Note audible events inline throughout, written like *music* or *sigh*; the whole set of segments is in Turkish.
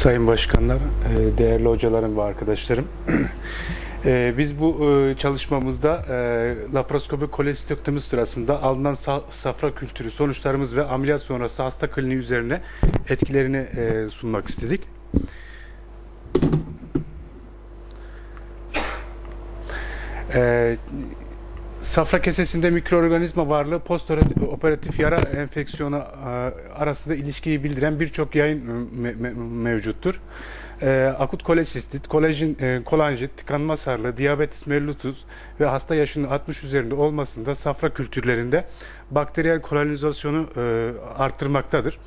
Sayın başkanlar, e, değerli hocalarım ve arkadaşlarım. *clears throat* E, Biz bu e, çalışmamızda laparoskopi kolestektomi sırasında alınan sa- safra kültürü sonuçlarımız ve ameliyat sonrası hasta kliniği üzerine etkilerini sunmak istedik. E, Safra kesesinde mikroorganizma varlığı postoperatif yara enfeksiyonu e, arasında ilişkiyi bildiren birçok yayın me- me- mevcuttur. E, akut kolesistit, kolajen, e, kolanjit, tıkanma sarılığı, diyabetes mellitus ve hasta yaşının 60 üzerinde olmasında safra kültürlerinde bakteriyel kolonizasyonu e, arttırmaktadır.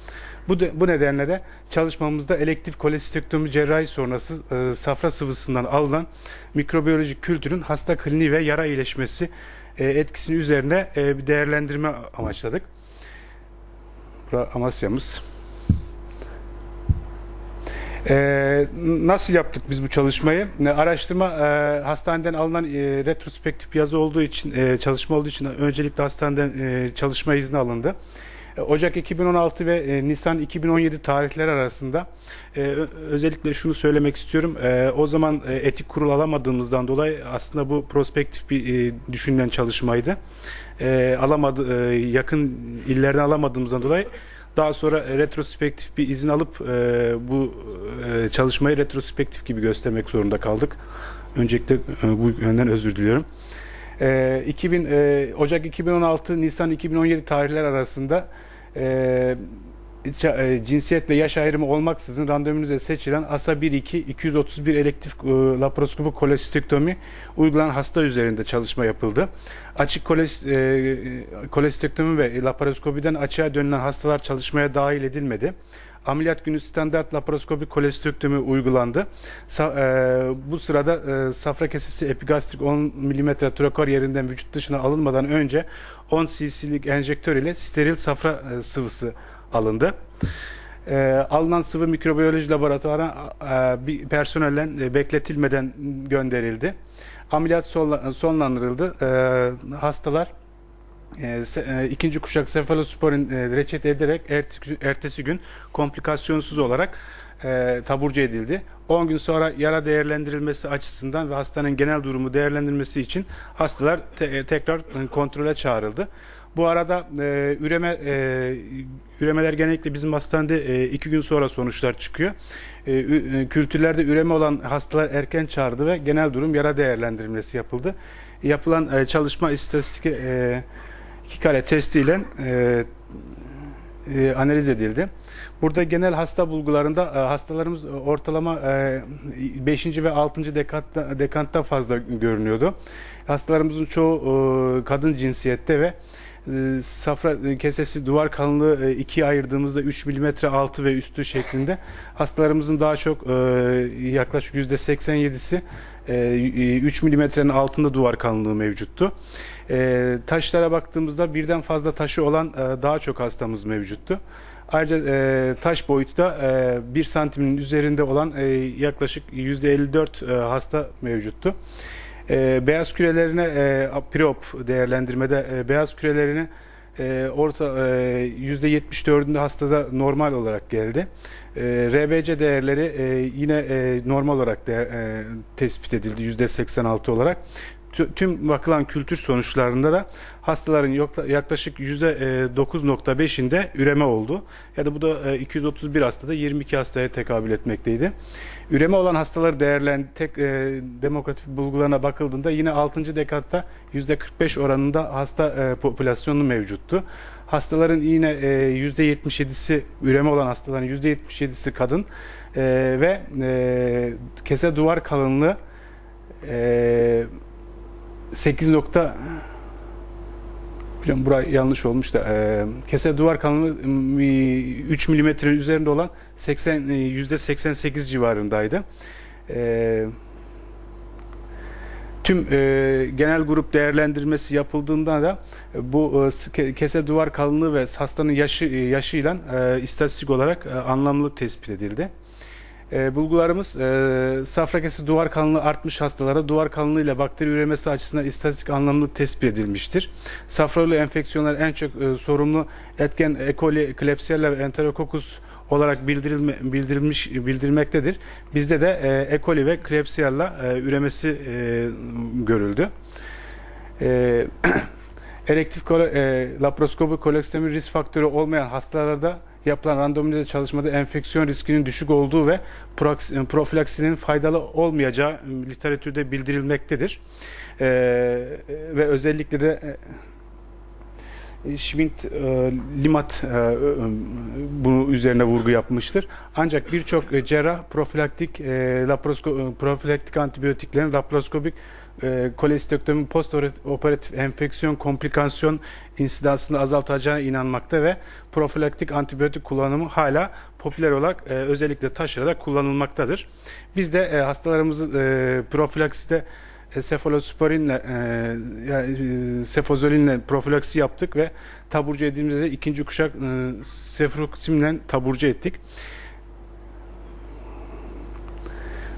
Bu, de- bu nedenle de çalışmamızda elektif kolesistektomi cerrahi sonrası e, safra sıvısından alınan mikrobiyolojik kültürün hasta kliniği ve yara iyileşmesi e, etkisini üzerine e, bir değerlendirme amaçladık. Bura Amasya'mız. E, nasıl yaptık biz bu çalışmayı? E, araştırma e, hastaneden alınan e, retrospektif yazı olduğu için, e, çalışma olduğu için öncelikle hastaneden e, çalışma izni alındı. E, Ocak 2016 ve e, Nisan 2017 tarihleri arasında e, özellikle şunu söylemek istiyorum. O zaman etik kurul alamadığımızdan dolayı aslında bu prospektif bir düşünülen çalışmaydı. Alamadı yakın illerden alamadığımızdan dolayı daha sonra retrospektif bir izin alıp bu çalışmayı retrospektif gibi göstermek zorunda kaldık. Öncelikle bu yönden özür diliyorum. E, 2000 e, Ocak 2016 Nisan 2017 tarihler arasında e, e, cinsiyet ve yaş ayrımı olmaksızın randomize seçilen ASA 1-2 231 elektif e, laparoskopi kolestektomi uygulanan hasta üzerinde çalışma yapıldı. Açık koles, e, kolestektomi ve laparoskopiden açığa dönülen hastalar çalışmaya dahil edilmedi. Ameliyat günü standart laparoskopik kolestektomi uygulandı. Sa- e, bu sırada e, safra kesesi epigastrik 10 mm trokar yerinden vücut dışına alınmadan önce 10 cc'lik enjektör ile steril safra e, sıvısı alındı. E, alınan sıvı mikrobiyoloji laboratuvarına e, bir personelle e, bekletilmeden gönderildi. Ameliyat sonla- sonlandırıldı. E, hastalar e, se- e, ikinci kuşak sefalosporin e, reçete ederek ert- ertesi gün komplikasyonsuz olarak e, taburcu edildi. 10 gün sonra yara değerlendirilmesi açısından ve hastanın genel durumu değerlendirilmesi için hastalar e, tekrar e, kontrole çağrıldı. Bu arada e, üreme e, üremeler genellikle bizim hastanede 2 gün sonra sonuçlar çıkıyor. E, e, kültürlerde üreme olan hastalar erken çağrıldı ve genel durum yara değerlendirilmesi yapıldı. Yapılan e, çalışma istatistik e, iki kare testiyle e, e, analiz edildi. Burada genel hasta bulgularında e, hastalarımız ortalama 5. ve 6. dekantta, dekantta fazla görünüyordu. Hastalarımızın çoğu e, kadın cinsiyette ve e, safra kesesi duvar kalınlığı e, ikiye ayırdığımızda 3 mm altı ve üstü şeklinde hastalarımızın daha çok e, yaklaşık %87'si e, 3 mm'nin altında duvar kalınlığı mevcuttu. E, taşlara baktığımızda birden fazla taşı olan e, daha çok hastamız mevcuttu. Ayrıca e, taş boyutu da e, 1 santimin üzerinde olan e, yaklaşık %54 e, hasta mevcuttu. E, beyaz kürelerine e, preop değerlendirmede e, beyaz kürelerine e, orta e, %74'ünde hastada normal olarak geldi. E, RBC değerleri e, yine e, normal olarak de, e, tespit edildi %86 olarak. Tü- Tüm bakılan kültür sonuçlarında da hastaların yaklaşık %9.5'inde üreme oldu. Ya da bu da e, 231 hastada 22 hastaya tekabül etmekteydi. Üreme olan hastaları değerlen tek e, demokratik bulgularına bakıldığında yine 6. dekatta %45 oranında hasta e, popülasyonu mevcuttu. Hastaların yine e, %77'si üreme olan hastaların %77'si kadın e, ve e, kese duvar kalınlığı e, 8 nokta Hocam burası yanlış olmuş da e, kese duvar kalınlığı m, 3 milimetrenin üzerinde olan 80 e, yüzde 88 civarındaydı. E, tüm e, genel grup değerlendirmesi yapıldığında da bu e, kese duvar kalınlığı ve hastanın yaşı yaşıyla e, istatistik olarak e, anlamlılık tespit edildi. E, bulgularımız e, safra kesi duvar kalınlığı artmış hastalara duvar kalınlığı ile bakteri üremesi açısından istatistik anlamlılık tespit edilmiştir. Safra yolu enfeksiyonlar en çok e, sorumlu etken E. coli, Klebsiella ve Enterococcus olarak bildirilme, bildirilmiş bildirilmektedir. Bizde de e, E. coli ve Klebsiella e, üremesi e, görüldü. E, *clears throat* elektif e, laparoskopi koleksemi risk faktörü olmayan hastalarda yapılan randomize çalışmada enfeksiyon riskinin düşük olduğu ve e, profilaksinin faydalı olmayacağı e, literatürde bildirilmektedir. E, ve özellikle de e, Schmidt, e, Limat e, e, bunu üzerine vurgu yapmıştır. Ancak birçok e, cerrah profilaktik e, laparosko- e, profilaktik antibiyotiklerin laparoskopik e, kolestektomi post operatif enfeksiyon komplikasyon insidansını azaltacağına inanmakta ve profilaktik antibiyotik kullanımı hala popüler olarak e, özellikle taşırarak kullanılmaktadır. Biz de e, hastalarımızı e, profilakside e, sefalosporinle e, e, sefozolinle profilaksi yaptık ve taburcu edildiğimizde ikinci kuşak e, sefroximle taburcu ettik.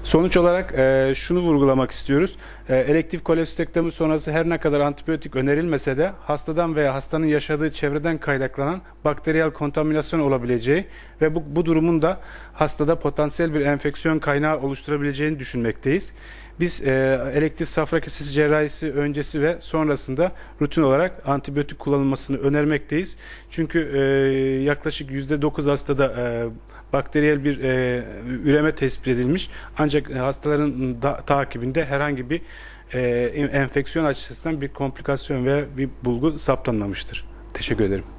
Sonuç olarak e, şunu vurgulamak istiyoruz. E, elektif kolestektomi sonrası her ne kadar antibiyotik önerilmese de hastadan veya hastanın yaşadığı çevreden kaynaklanan bakteriyel kontaminasyon olabileceği ve bu, bu durumun da hastada potansiyel bir enfeksiyon kaynağı oluşturabileceğini düşünmekteyiz. Biz e, elektif safra kesesi cerrahisi öncesi ve sonrasında rutin olarak antibiyotik kullanılmasını önermekteyiz. Çünkü e, yaklaşık %9 hastada e, bakteriyel bir e, üreme tespit edilmiş. Ancak e, hastaların da, takibinde herhangi bir e, enfeksiyon açısından bir komplikasyon veya bir bulgu saptanmamıştır. Teşekkür ederim.